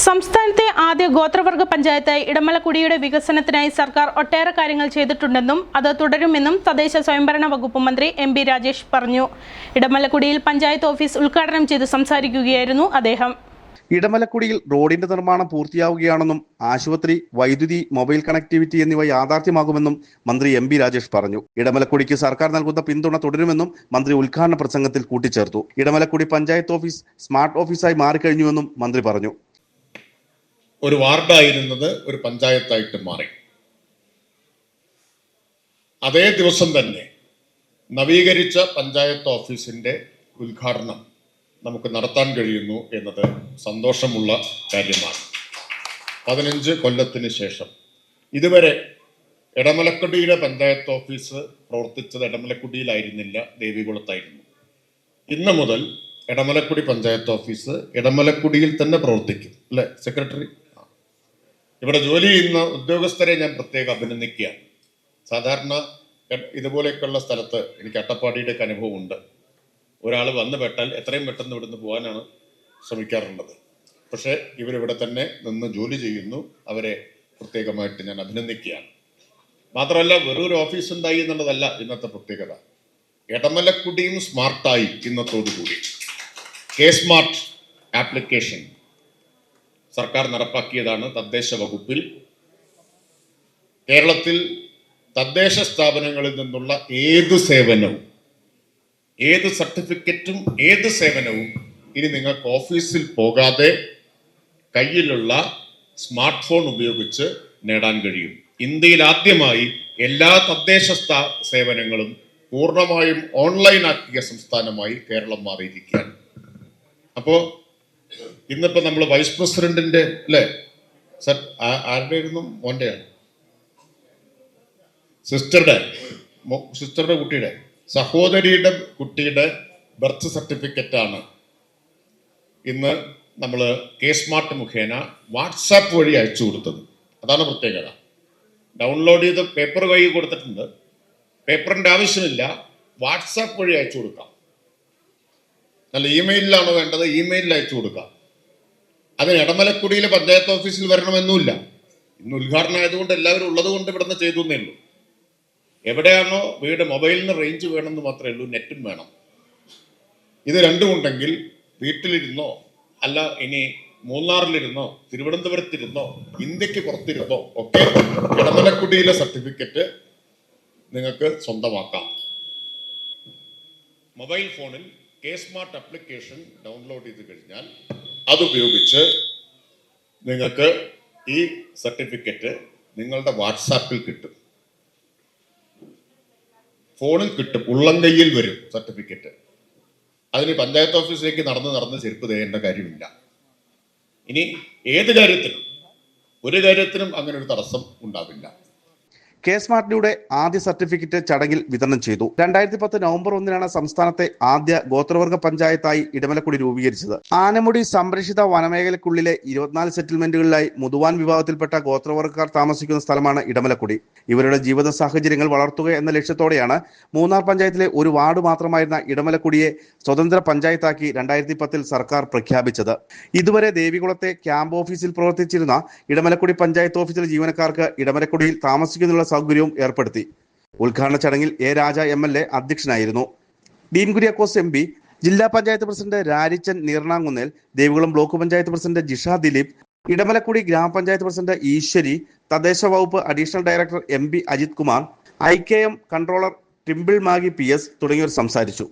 സംസ്ഥാനത്തെ ആദ്യ ഗോത്രവർഗ പഞ്ചായത്തായി ഇടമലക്കുടിയുടെ വികസനത്തിനായി സർക്കാർ ഒട്ടേറെ കാര്യങ്ങൾ ചെയ്തിട്ടുണ്ടെന്നും അത് തുടരുമെന്നും തദ്ദേശ സ്വയംഭരണ വകുപ്പ് മന്ത്രി എം ബി രാജേഷ് പറഞ്ഞു. ഇടമലക്കുടിയിൽ പഞ്ചായത്ത് ഓഫീസ് ഉദ്ഘാടനം ചെയ്ത് സംസാരിക്കുകയായിരുന്നു അദ്ദേഹം. ഇടമലക്കുടിയിൽ റോഡിന്റെ നിർമ്മാണം പൂർത്തിയാവുകയാണെന്നും ആശുപത്രി വൈദ്യുതി മൊബൈൽ കണക്ടിവിറ്റി എന്നിവ യാഥാർത്ഥ്യമാകുമെന്നും മന്ത്രി എം ബി രാജേഷ് പറഞ്ഞു. ഇടമലക്കുടിക്ക് സർക്കാർ നൽകുന്ന പിന്തുണ തുടരുമെന്നും മന്ത്രി ഉദ്ഘാടന പ്രസംഗത്തിൽ കൂട്ടിച്ചേർത്തു. ഇടമലക്കുടി പഞ്ചായത്ത് ഓഫീസ് സ്മാർട്ട് ഓഫീസായി മാറിക്കഴിഞ്ഞുവെന്നും മന്ത്രി പറഞ്ഞു. ഒരു വാർഡായിരുന്നത് ഒരു പഞ്ചായത്തായിട്ട് മാറി. അതേ ദിവസം തന്നെ നവീകരിച്ച പഞ്ചായത്ത് ഓഫീസിന്റെ ഉദ്ഘാടനം നമുക്ക് നടത്താൻ കഴിയുന്നു എന്നത് സന്തോഷമുള്ള കാര്യമാണ്. പതിനഞ്ച് കൊല്ലത്തിന് ശേഷം ഇതുവരെ ഇടമലക്കുടിയിലെ പഞ്ചായത്ത് ഓഫീസ് പ്രവർത്തിച്ചത് ഇടമലക്കുടിയിലായിരുന്നില്ല ദേവികുളത്തായിരുന്നു. ഇന്ന് മുതൽ ഇടമലക്കുടി പഞ്ചായത്ത് ഓഫീസ് ഇടമലക്കുടിയിൽ തന്നെ പ്രവർത്തിക്കും അല്ലെ സെക്രട്ടറി. ഇവിടെ ജോലി ചെയ്യുന്ന ഉദ്യോഗസ്ഥരെ ഞാൻ പ്രത്യേകം അഭിനന്ദിക്കുകയാണ് സാധാരണ ഇതുപോലെയൊക്കെയുള്ള സ്ഥലത്ത് എനിക്ക് അട്ടപ്പാടിയുടെ ഒക്കെ അനുഭവമുണ്ട്. ഒരാൾ വന്നു പെട്ടാൽ എത്രയും പെട്ടെന്ന് ഇവിടുന്ന് പോകാനാണ് ശ്രമിക്കാറുള്ളത്. പക്ഷേ ഇവരിവിടെ തന്നെ നിന്ന് ജോലി ചെയ്യുന്നു. അവരെ പ്രത്യേകമായിട്ട് ഞാൻ അഭിനന്ദിക്കുകയാണ്. മാത്രമല്ല വെറും ഒരു ഓഫീസ് ഉണ്ടായി എന്നുള്ളതല്ല ഇന്നത്തെ പ്രത്യേകത. എടമലക്കുടിയും സ്മാർട്ടായി ഇന്നത്തോടുകൂടി. K smart application. സർക്കാർ നടപ്പാക്കിയതാണ് തദ്ദേശ വകുപ്പിൽ. കേരളത്തിൽ തദ്ദേശ സ്ഥാപനങ്ങളിൽ നിന്നുള്ള ഏത് സേവനവും ഏത് സർട്ടിഫിക്കറ്റും ഏത് സേവനവും ഇനി നിങ്ങൾക്ക് ഓഫീസിൽ പോകാതെ കയ്യിലുള്ള സ്മാർട്ട് ഫോൺ ഉപയോഗിച്ച് നേടാൻ കഴിയും. ഇന്ത്യയിൽ ആദ്യമായി എല്ലാ തദ്ദേശ സേവനങ്ങളും പൂർണമായും ഓൺലൈൻ ആക്കിയ സംസ്ഥാനമായി കേരളം മാറിയിരിക്കുകയാണ്. അപ്പോ ഇന്നിപ്പോ നമ്മൾ വൈസ് പ്രസിഡന്റിന്റെ അല്ലേ? സർ ആരുടെ ആയിരുന്നു? മോന്റെയാണ് സിസ്റ്ററുടെ സിസ്റ്ററുടെ കുട്ടിയുടെ സഹോദരിയുടെ കുട്ടിയുടെ ബർത്ത് ആണ്. ഇന്ന് നമ്മൾ കെ സ്മാർട്ട് മുഖേന വാട്സാപ്പ് വഴി അയച്ചു കൊടുത്തത്. അതാണ് പ്രത്യേകത. ഡൗൺലോഡ് ചെയ്ത് പേപ്പർ കൈ കൊടുത്തിട്ടുണ്ട്. പേപ്പറിന്റെ ആവശ്യമില്ല. വാട്സാപ്പ് വഴി അയച്ചു കൊടുക്കാം. അല്ല ഇമെയിലിലാണോ വേണ്ടത്? ഇമെയിലിൽ അയച്ചു കൊടുക്കാം. അതിന് ഇടമലക്കുടിയിലെ പഞ്ചായത്ത് ഓഫീസിൽ വരണമെന്നുമില്ല. ഇന്ന് ഉദ്ഘാടനം ആയതുകൊണ്ട് എല്ലാവരും ഉള്ളത് കൊണ്ട് ഇവിടുന്ന് ചെയ്തു എന്നേ ഉള്ളൂ. എവിടെയാണോ വീട് മൊബൈലിന് റേഞ്ച് വേണമെന്ന് മാത്രമേ ഉള്ളൂ നെറ്റും വേണം. ഇത് രണ്ടും ഉണ്ടെങ്കിൽ വീട്ടിലിരുന്നോ അല്ല ഇനി മൂന്നാറിലിരുന്നോ തിരുവനന്തപുരത്തിരുന്നോ ഇന്ത്യയ്ക്ക് പുറത്തിരുന്നോ ഒക്കെ ഇടമലക്കുടിയിലെ സർട്ടിഫിക്കറ്റ് നിങ്ങൾക്ക് സ്വന്തമാക്കാം. മൊബൈൽ ഫോണിൽ കെ സ്മാർട്ട് ആപ്ലിക്കേഷൻ ഡൗൺലോഡ് ചെയ്ത് കഴിഞ്ഞാൽ അതുപയോഗിച്ച് നിങ്ങൾക്ക് ഈ സർട്ടിഫിക്കറ്റ് നിങ്ങളുടെ വാട്സാപ്പിൽ കിട്ടും. ഫോണിൽ കിട്ടും. ഉള്ളംകൈയിൽ വരും സർട്ടിഫിക്കറ്റ്. അതിന് പഞ്ചായത്ത് ഓഫീസിലേക്ക് നടന്ന് നടന്ന് ചെരുപ്പ് തേയേണ്ട കാര്യമില്ല. ഇനി ഏത് കാര്യത്തിനും ഒരു കാര്യത്തിനും അങ്ങനെ ഒരു തടസ്സം ഉണ്ടാവില്ല. കെ സ്മാർട്ടിയുടെ ആദ്യ സർട്ടിഫിക്കറ്റ് ചടങ്ങിൽ വിതരണം ചെയ്തു. രണ്ടായിരത്തി പത്ത് നവംബർ ഒന്നിനാണ് സംസ്ഥാനത്തെ ആദ്യ ഗോത്രവർഗ പഞ്ചായത്തായി ഇടമലക്കുടി രൂപീകരിച്ചത്. ആനമുടി സംരക്ഷിത വനമേഖലക്കുള്ളിലെ ഇരുപത്തിനാല് സെറ്റിൽമെന്റുകളിലായി മുതുവാൻ വിഭാഗത്തിൽപ്പെട്ട ഗോത്രവർഗക്കാർ താമസിക്കുന്ന സ്ഥലമാണ് ഇടമലക്കുടി. ഇവരുടെ ജീവിത സാഹചര്യങ്ങൾ വളർത്തുക എന്ന ലക്ഷ്യത്തോടെയാണ് മൂന്നാർ പഞ്ചായത്തിലെ ഒരു വാർഡ് മാത്രമായിരുന്ന ഇടമലക്കുടിയെ സ്വതന്ത്ര പഞ്ചായത്താക്കി രണ്ടായിരത്തി പത്തിൽ സർക്കാർ പ്രഖ്യാപിച്ചത്. ഇതുവരെ ദേവികുളത്തെ ക്യാമ്പ് ഓഫീസിൽ പ്രവർത്തിച്ചിരുന്ന ഇടമലക്കുടി പഞ്ചായത്ത് ഓഫീസിലെ ജീവനക്കാർക്ക് ഇടമലക്കുടിയിൽ താമസിക്കുന്നതിനുള്ള സൗകര്യവും ഏർപ്പെടുത്തി. ഉദ്ഘാടന ചടങ്ങിൽ A Raja M L A അധ്യക്ഷനായിരുന്നു. ഡീൻ കുര്യാക്കോസ് എം പി ജില്ലാ panchayat president Rarichan Neernakunnel Devikulam block panchayat president Jisha Dileep Edamalakkudi ഗ്രാമപഞ്ചായത്ത് പ്രസിഡന്റ് ഈശ്വരി തദ്ദേശ വകുപ്പ് additional director M P Ajith Kumar I K M controller Dimple Maggie P S തുടങ്ങിയവർ സംസാരിച്ചു.